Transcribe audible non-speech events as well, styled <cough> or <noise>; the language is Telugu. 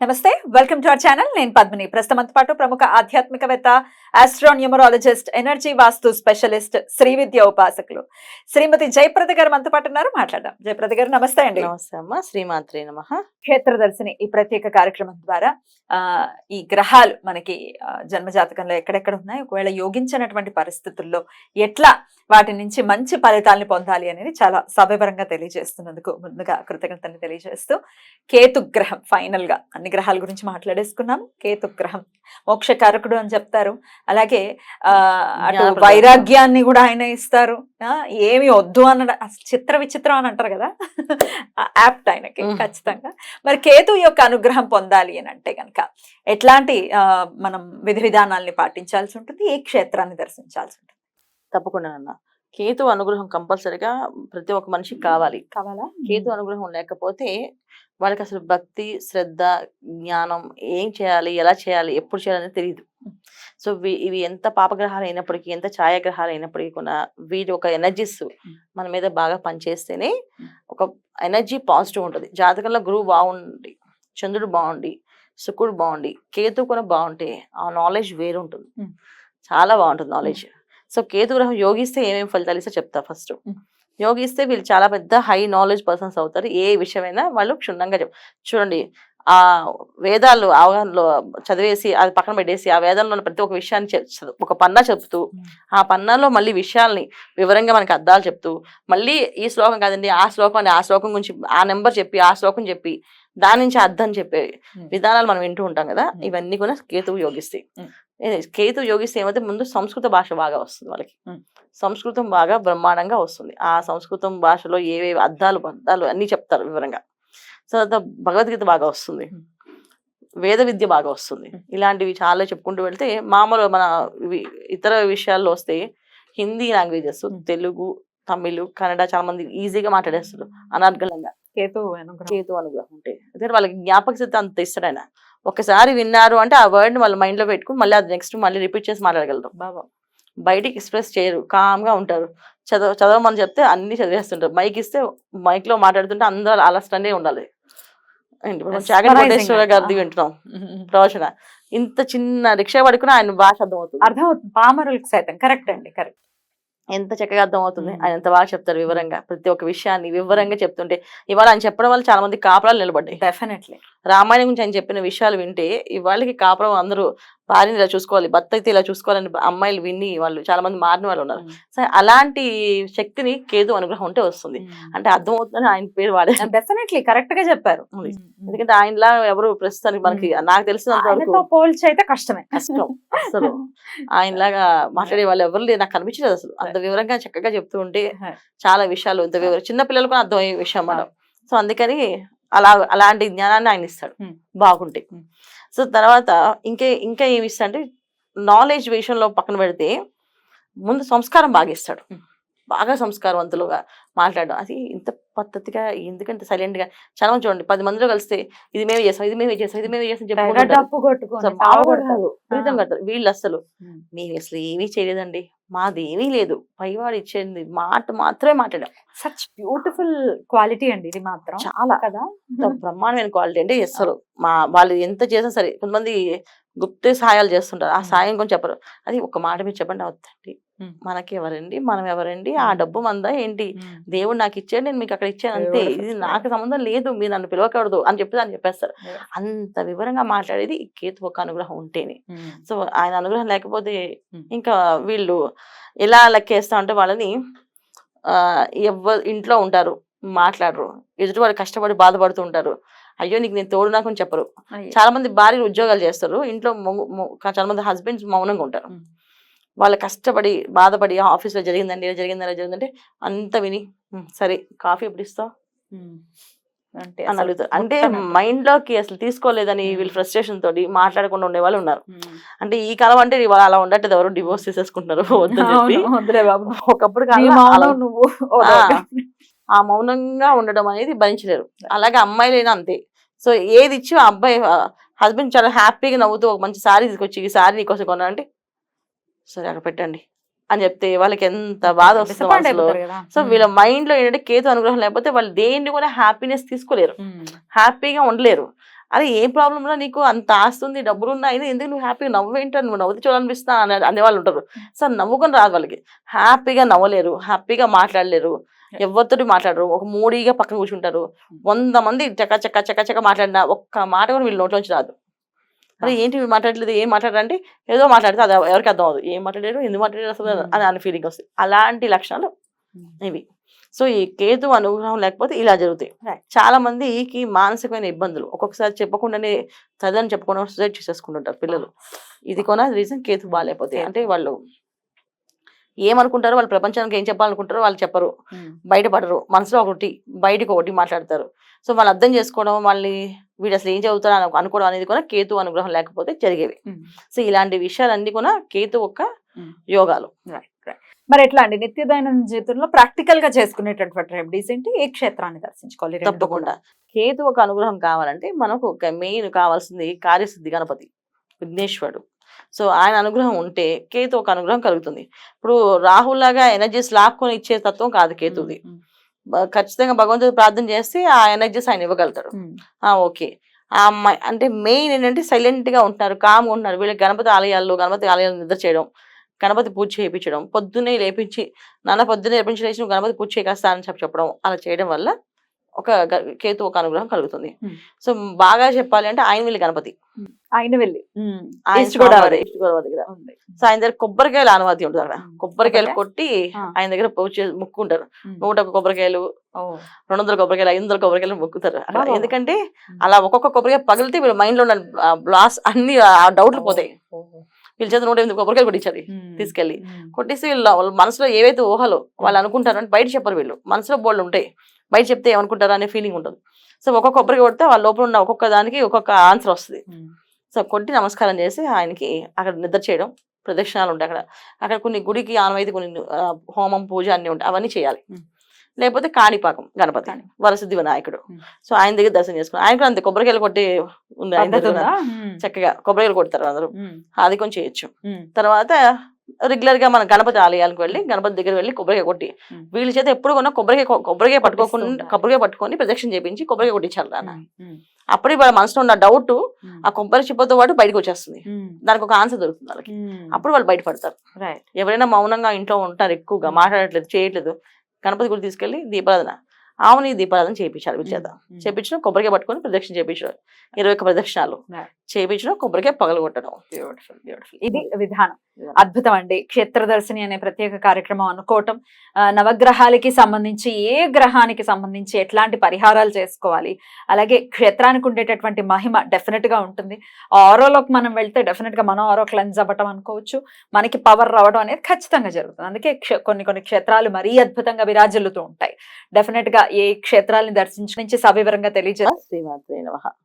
నమస్తే వెల్కమ్ టు అవర్ ఛానల్. నేను పద్మిని. ప్రస్తుతం పాటు ప్రముఖ ఆధ్యాత్మికవేత్త astronumerologist energy vastu specialist Shri Vidya ఉపాసకులు. శ్రీమతి జయప్రద గారు మనతో పాటు ఉన్నారు. మాట్లాడదాం. జయప్రద గారు నమస్తే అండి. నమస్తే అమ్మ శ్రీమాత్రే నమ. క్షేత్రదర్శిని ఈ ప్రత్యేక కార్యక్రమం ద్వారా ఆ ఈ గ్రహాలు మనకి జన్మజాతకంలో ఎక్కడెక్కడ ఉన్నాయి? ఒకవేళ యోగించినటువంటి పరిస్థితుల్లో ఎట్లా వాటి నుంచి మంచి ఫలితాలని పొందాలి అనేది చాలా సవివరంగా తెలియజేస్తున్నందుకు ముందుగా కృతజ్ఞతని తెలియజేస్తూ కేతు గ్రహం ఫైనల్గా అన్ని గ్రహాల గురించి మాట్లాడేసుకున్నాం. కేతు గ్రహం మోక్షకారకుడు అని చెప్తారు. అలాగే ఆ అటు. వైరాగ్యాన్ని కూడా ఆయన ఇస్తారు. ఏమి వద్దు అన్న చిత్ర విచిత్రం అని అంటారు కదా? యాప్ట్ ఆయనకి. ఖచ్చితంగా. మరి కేతు యొక్క అనుగ్రహం పొందాలి అని అంటే గనక ఎట్లాంటి మనం విధి విధానాల్ని పాటించాల్సి ఉంటుంది? ఏ క్షేత్రాన్ని దర్శించాల్సి ఉంటుంది? తప్పకుండా అన్న కేతు అనుగ్రహం కంపల్సరిగా ప్రతి ఒక్క మనిషికి కావాలి. కావాలా? కేతు అనుగ్రహం లేకపోతే వాళ్ళకి అసలు భక్తి శ్రద్ధ జ్ఞానం ఏం చేయాలి ఎలా చేయాలి ఎప్పుడు చేయాలని తెలియదు సో ఇవి ఎంత పాపగ్రహాలు అయినప్పటికీ ఎంత ఛాయాగ్రహాలు అయినప్పటికీ కూడా వీటి ఒక ఎనర్జీస్ మన మీద బాగా పనిచేస్తేనే ఒక ఎనర్జీ పాజిటివ్ ఉంటుంది. జాతకంలో గురువు బాగుండి చంద్రుడు బాగుండి శుక్రుడు బాగుండి కేతు కూడా బాగుంటే ఆ నాలెడ్జ్ వేరు ఉంటుంది. చాలా బాగుంటుంది నాలెడ్జ్ సో కేతు గ్రహం యోగిస్తే ఏమేమి ఫలితాలు ఇస్తే చెప్తా ఫస్ట్. యోగిస్తే వీళ్ళు చాలా పెద్ద హై నాలెడ్జ్ పర్సన్స్ అవుతారు. ఏ విషయమైనా వాళ్ళు క్షుణ్ణంగా చెప్ చూడండి ఆ వేదాలు అవగాహనలో చదివేసి అది పక్కన పెట్టేసి ఆ వేదంలో ఉన్న ప్రతి ఒక్క విషయాన్ని ఒక పన్నా చెప్తూ ఆ పన్నాలో మళ్ళీ విషయాల్ని వివరంగా మనకి అర్థాలు చెప్తూ మళ్ళీ ఈ శ్లోకం కాదండి ఆ శ్లోకం అని ఆ శ్లోకం గురించి ఆ నెంబర్ చెప్పి ఆ శ్లోకం చెప్పి దాని నుంచి అర్థం చెప్పే. విధానాలు మనం వింటూ ఉంటాం కదా. ఇవన్నీ కూడా కేతువు యోగిస్తాయి కేతువు యోగిస్తే ఏమైతే ముందు సంస్కృత భాష బాగా వస్తుంది వాళ్ళకి. సంస్కృతం బాగా బ్రహ్మాండంగా వస్తుంది ఆ సంస్కృతం భాషలో ఏవేవి అర్థాలు అర్థాలు అన్ని చెప్తారు వివరంగా సో తర్వాత భగవద్గీత బాగా వస్తుంది. వేద విద్య బాగా వస్తుంది. ఇలాంటివి చాలా చెప్పుకుంటూ వెళ్తే మామూలు మన ఇతర విషయాల్లో వస్తే హిందీ లాంగ్వేజెస్. తెలుగు తమిళ్ కన్నడ చాలా మంది ఈజీగా మాట్లాడేస్తారు అనర్గళంగా కేతు కేతు అనుగ్రహం ఉంటే. అదే వాళ్ళకి జ్ఞాపక శక్తి అంత ఇస్తాడు ఆయన ఒకసారి విన్నారు అంటే ఆ వర్డ్ వాళ్ళ మైండ్లో పెట్టుకుని మళ్ళీ అది నెక్స్ట్ మళ్ళీ రిపీట్ చేసి మాట్లాడగలరు. బాబా. బయటికి ఎక్స్ప్రెస్ చేయరు. కామ్గా ఉంటారు. చదవ చదవమని చెప్తే అన్ని చదివేస్తుంటారు. మైక్ ఇస్తే మైక్లో మాట్లాడుతుంటే అందరూ అలస్టనే ఉండాలి. గారిది వింటున్నాం. <laughs> ప్రవచన. ఇంత చిన్న రిక్షా పడుకుని ఆయన భాష అర్థమవుతుంది. అర్థమవుతుంది. పామరులకు సైతం. కరెక్ట్ అండి కరెక్ట్. ఎంత చక్కగా అర్థమవుతుంది. ఆయన ఎంత బాగా చెప్తారు వివరంగా. ప్రతి ఒక్క విషయాన్ని వివరంగా చెప్తుంటే ఇవాళ ఆయన చెప్పడం వల్ల చాలా మంది కాపురాలు నిలబడ్డాయి. డెఫినెట్లీ. రామాయణం గురించి ఆయన చెప్పిన విషయాలు వింటే ఇవాళకి కాపురం అందరూ భార్యని ఇలా చూసుకోవాలి భర్త అయితే ఇలా చూసుకోవాలని అమ్మాయిలు విని వాళ్ళు చాలా మంది మారిన వాళ్ళు ఉన్నారు. సో అలాంటి శక్తిని కేతు అనుగ్రహం ఉంటే వస్తుంది. అంటే అర్థమవుతుందని ఆయన పేరు వాడారు డెఫినెట్లీ కరెక్ట్గా చెప్పారు. ఎందుకంటే ఆయనలా ఎవరు ప్రస్తుతానికి మనకి నాకు తెలిసినంత ఆయనతో పోల్చి అయితే కష్టమే. కష్టం అసలు ఆయనలాగా మాట్లాడే వాళ్ళు ఎవరు లేరు నాకు కనిపించలేదు అసలు. అంత వివరంగా చక్కగా చెప్తూ ఉంటే చాలా విషయాలు ఇంత వివరం చిన్న పిల్లలకు కూడా అర్థమయ్యే విషయం మనం. సో అందుకని అలా అలాంటి జ్ఞానాన్ని ఆయన ఇస్తాడు Hmm. సో తర్వాత ఇంకే ఇంకా ఏమి ఇస్తా అంటే నాలెడ్జ్ విషయంలో పక్కన పెడితే ముందు సంస్కారం బాగా ఇస్తాడు. బాగా సంస్కారవంతులుగా మాట్లాడడం. అది ఇంత పద్ధతిగా ఎందుకంటే సైలెంట్గా చాలా మంది చూడండి పది మందిలో కలిస్తే ఇది మేమే చేస్తాం ఇది మేమే చేస్తాం ఇది మేమే చేస్తాం కొడతారు. వీళ్ళు అసలు. మేము అసలు ఏమీ చేయలేదండి మాది ఏమీ లేదు పైవాడు ఇచ్చేది మాట మాత్రమే మాట్లాడాం. సచ్ బ్యూటిఫుల్ క్వాలిటీ అండి ఇది మాత్రం. చాలా. కదా? బ్రహ్మాండమైన క్వాలిటీ అంటే అసలు మా వాళ్ళు ఎంత చేసినా సరే కొంతమంది గుప్త సహాయాలు చేస్తుంటారు. ఆ. సాయం కొంచెం చెప్పరు. అది ఒక మాట మీరు చెప్పండి అవుతండి మ్మ్. మనకి ఎవరండి మనం ఎవరండి ఆ. డబ్బు మందా ఏంటి. దేవుడు నాకు ఇచ్చాడు నేను మీకు అక్కడ ఇచ్చాను అంతే ఇది. నాకు సంబంధం లేదు మీరు నన్ను పిలవకూడదు అని చెప్పి దాన్ని చెప్పేస్తారు. అంత వివరంగా మాట్లాడేది కేతు ఒక అనుగ్రహం ఉంటేనే. సో ఆయన అనుగ్రహం లేకపోతే. ఇంకా వీళ్ళు ఎలా లెక్కేస్తా ఉంటే వాళ్ళని ఆ ఎవ్వరు ఇంట్లో ఉంటారు మాట్లాడరు ఎదుటి వాడు కష్టపడి బాధపడుతూ ఉంటారు అయ్యో నీకు నేను తోడు నాకు అని చెప్పరు. చాలా మంది భార్యలు ఉద్యోగాలు చేస్తారు ఇంట్లో చాలా మంది హస్బెండ్స్ మౌనంగా ఉంటారు. వాళ్ళు కష్టపడి బాధపడి ఆఫీస్లో జరిగిందండి ఇలా జరిగింది అలా జరిగిందంటే అంత విని "ఉమ్, సరే కాఫీ ఎప్పుడు ఇస్తావు. అంటే అని అడుగుతారు. అంటే మైండ్లోకి అసలు తీసుకోలేదని వీళ్ళు. ఫ్రస్ట్రేషన్ తోటి మాట్లాడకుండా ఉండే వాళ్ళు ఉన్నారు. అంటే ఈ కాలం అంటే ఇవాళ అలా ఉండట్లేదు. ఎవరు డివోర్స్ చేసేసుకుంటున్నారు? <laughs> ఒకప్పుడు నువ్వు. ఆ. మౌనంగా ఉండడం అనేది భరించలేరు. అలాగే అమ్మాయిలైనా అంతే. సో ఏది ఇచ్చి ఆ అబ్బాయి హస్బెండ్ చాలా హ్యాపీగా నవ్వుతూ ఒక మంచి సారీ తీసుకొచ్చి ఈ సారీ నీకోసం కొన్నా అంటే సరే అక్కడ పెట్టండి. అని చెప్తే వాళ్ళకి ఎంత బాధ వస్తుంది. సో వీళ్ళ మైండ్లో ఏంటంటే కేతు అనుగ్రహం లేకపోతే వాళ్ళు దేన్ని కూడా హ్యాపీనెస్ తీసుకోలేరు. హ్యాపీగా ఉండలేరు. అరే ఏ ప్రాబ్లం ఉన్నా నీకు అంత ఆస్తుంది డబ్బులు ఉన్నా అయినా ఎందుకు నువ్వు హ్యాపీగా నవ్వేంటో? నువ్వు నవ్వుతూ చూడాలనిపిస్తా అనే అనేవాళ్ళు ఉంటారు. సో నవ్వుకొని రాదు వాళ్ళకి. హ్యాపీగా నవ్వలేరు హ్యాపీగా మాట్లాడలేరు. ఎవరితోటి మాట్లాడరు. ఒక మూడీగా పక్కన కూర్చుంటారు. వంద మంది చక్క చక్క చక్క చక్క మాట్లాడినా ఒక్క మాట కూడా వీళ్ళ నోట్లోంచి రాదు. అరే ఏంటి మాట్లాడలేదు ఏం మాట్లాడారంటే ఏదో మాట్లాడితే అది ఎవరికి అర్థం అవ్వదు. ఏం మాట్లాడారు? ఎందుకు మాట్లాడారు అసలు. అని అనే ఫీలింగ్ వస్తుంది అలాంటి లక్షణాలు ఇవి. సో ఈ కేతు అనుగ్రహం లేకపోతే ఇలా జరుగుతాయి. చాలా మందికి మానసికమైన ఇబ్బందులు. ఒక్కొక్కసారి చెప్పకుండానే చదవని చెప్పకుండా సూసైడ్ చేసేసుకుంటుంటారు పిల్లలు. ఇది కొన రీజన్ కేతు బాగాలేకపోతే. అంటే వాళ్ళు ఏమనుకుంటారో వాళ్ళు ప్రపంచానికి ఏం చెప్పాలనుకుంటారో వాళ్ళు చెప్పరు. బయటపడరు. మనసులో ఒకటి బయటకు ఒకటి మాట్లాడతారు. సో వాళ్ళు అర్థం చేసుకోవడం వాళ్ళని వీడు అసలు ఏం చదువుతారు అని అనుకోవడం అనేది కూడా కేతు అనుగ్రహం లేకపోతే జరిగేవి. సో ఇలాంటి విషయాలన్నీ కూడా కేతు ఒక. యోగాలు. మరి ఎట్లా అండి? నిత్య దైనందిన జీవితంలో ప్రాక్టికల్గా చేసుకునేటటువంటి రెమెడీస్ ఏంటి ఏ క్షేత్రాన్ని దర్శించుకోవాలి? తప్పకుండా. కూడా. కేతు ఒక అనుగ్రహం కావాలంటే మనకు ఒక మెయిన్ కావాల్సింది కార్యసిద్ధి గణపతి విఘ్నేశ్వరుడు. సో ఆయన అనుగ్రహం ఉంటే కేతు ఒక అనుగ్రహం కలుగుతుంది. ఇప్పుడు రాహుల్ లాగా ఎనర్జీస్ లాక్కొని ఇచ్చే తత్వం కాదు కేతుది. ఖచ్చితంగా భగవంతుడు ప్రార్థన చేస్తే ఆ ఎనర్జీస్ ఆయన ఇవ్వగలుగుతాడు. ఓకే. ఆ అమ్మాయి అంటే మెయిన్ ఏంటంటే సైలెంట్గా ఉంటున్నారు కామ్గా ఉంటున్నారు. వీళ్ళకి గణపతి ఆలయాల్లో గణపతి ఆలయాలు నిద్ర చేయడం గణపతి పూజ చేయించడం పొద్దున్నే లేపించి నాన్న పొద్దున్నే లేపించి లేచి గణపతి పూజ చేయకాస్తా అని చెప్పి చెప్పడం అలా చేయడం వల్ల ఒక కేతు ఒక అనుగ్రహం కలుగుతుంది. సో బాగా చెప్పాలి అంటే ఆయన వీళ్ళ గణపతి ఆయన వెళ్ళి ఉమ్. ఆయన ఈస్ట్ గోదావరి స్వామివారి, ఈస్ట్ గోదావరి దగ్గర ఉంది. సో ఆయన దగ్గర కొబ్బరికాయలు ఆనవాతి ఉంటుంది అక్కడ. కొబ్బరికాయలు కొబ్బరికాయ? కొట్టి. ఆయన దగ్గర ముక్కుంటారు. నూట ఒక కొబ్బరికాయలు. రెండు వందల కొబ్బరికాయలు ఐదు వందల కొబ్బరికాయలు మొక్కుతారు. ఎందుకంటే. అలా ఒక్కొక్క కొబ్బరికాయ పగిలితే మైండ్లో ఉన్న బ్లాస్ అన్ని ఆ డౌట్లు పోతాయి. వీళ్ళ చేత నూట ఎనిమిది కొబ్బరికాయలు కొట్టించాలి. తీసుకెళ్ళి. కొట్టేసి వీళ్ళ వాళ్ళ మనసులో ఏవైతే ఊహలో వాళ్ళు అనుకుంటారో అంటే బయట చెప్పరు వీళ్ళు మనసులో బోళ్ళు ఉంటాయి బయట చెప్తే ఏమనుకుంటారు అనే ఫీలింగ్ ఉంటుంది సో ఒక్కొక్క కొబ్బరికి కొడితే వాళ్ళ లోపల ఉన్న ఒక్కొక్క దానికి ఒక్కొక్క ఆన్సర్ వస్తుంది. సో కొట్టి నమస్కారం చేసి ఆయనకి అక్కడ నిద్ర చేయడం ప్రదక్షిణాలు ఉంటాయి అక్కడ అక్కడ కొన్ని గుడికి ఆనవైతే కొన్ని హోమం పూజ అన్ని ఉంటాయి అవన్నీ చేయాలి. లేకపోతే కాణిపాకం గణపతి. వరసిద్ధి వినాయకుడు. సో ఆయన దగ్గర దర్శనం చేసుకుని ఆయన కూడా అంతే కొబ్బరికాయలు కొట్టి ఉంది ఆయన దగ్గర. చక్కగా కొబ్బరికాయలు కొడతారు అందరూ. అది కొంచెం చేయొచ్చు. తర్వాత రెగ్యులర్గా మన గణపతి ఆలయాలకు వెళ్ళి గణపతి దగ్గర వెళ్ళి కొబ్బరికాయ కొట్టి. వీళ్ళ చేత ఎప్పుడు కొన్నా కొబ్బరికాయ కొబ్బరికాయ పట్టుకోకుండా. కొబ్బరికాయ పట్టుకొని ప్రదక్షిణ చేపించి కొబ్బరికాయ కొట్టించాలి నాన్న. అప్పుడే వాళ్ళ మనసులో ఉన్న డౌట్. ఆ కొబ్బరి చిప్పతో పాటు బయటకు వచ్చేస్తుంది. దానికి ఒక ఆన్సర్ దొరుకుతుంది వాళ్ళకి. అప్పుడు వాళ్ళు బయటపడతారు రైట్ ఎవరైనా మౌనంగా ఇంట్లో ఉంటారు ఎక్కువగా మాట్లాడట్లేదు చేయట్లేదు గణపతి గుడి తీసుకెళ్ళి దీపారాధన. ఆవుని దీపారాధన చేయించాలి వీళ్ళ చేత ఉమ్. చేపించడం కొబ్బరికాయ పట్టుకొని ప్రదక్షిణ చేయించడం ఇరవై ఒక్క ప్రదక్షిణాలు. చేయించడం కొబ్బరికాయ పగలగొట్టడం బ్యూటిఫుల్ బ్యూటిఫుల్ ఇది విధానం. విధానం. అద్భుతం అండి. క్షేత్ర దర్శిని అనే ప్రత్యేక కార్యక్రమం అనుకోవటం. నవగ్రహాలకి సంబంధించి ఏ గ్రహానికి సంబంధించి ఎట్లాంటి పరిహారాలు చేసుకోవాలి? అలాగే క్షేత్రానికి ఉండేటటువంటి మహిమ డెఫినెట్గా ఉంటుంది. ఆరోలోకి మనం వెళ్తే డెఫినెట్గా మనం ఆరో క్లెన్స్ అవ్వటం అనుకోవచ్చు. మనకి పవర్ రావడం అనేది ఖచ్చితంగా జరుగుతుంది. అందుకే కొన్ని కొన్ని క్షేత్రాలు మరీ అద్భుతంగా విరాజిల్లుతూ ఉంటాయి. డెఫినెట్గా ఏ క్షేత్రాలని దర్శించి సవివరంగా తెలియజేస్తారు శ్రీమాత్రే నమ.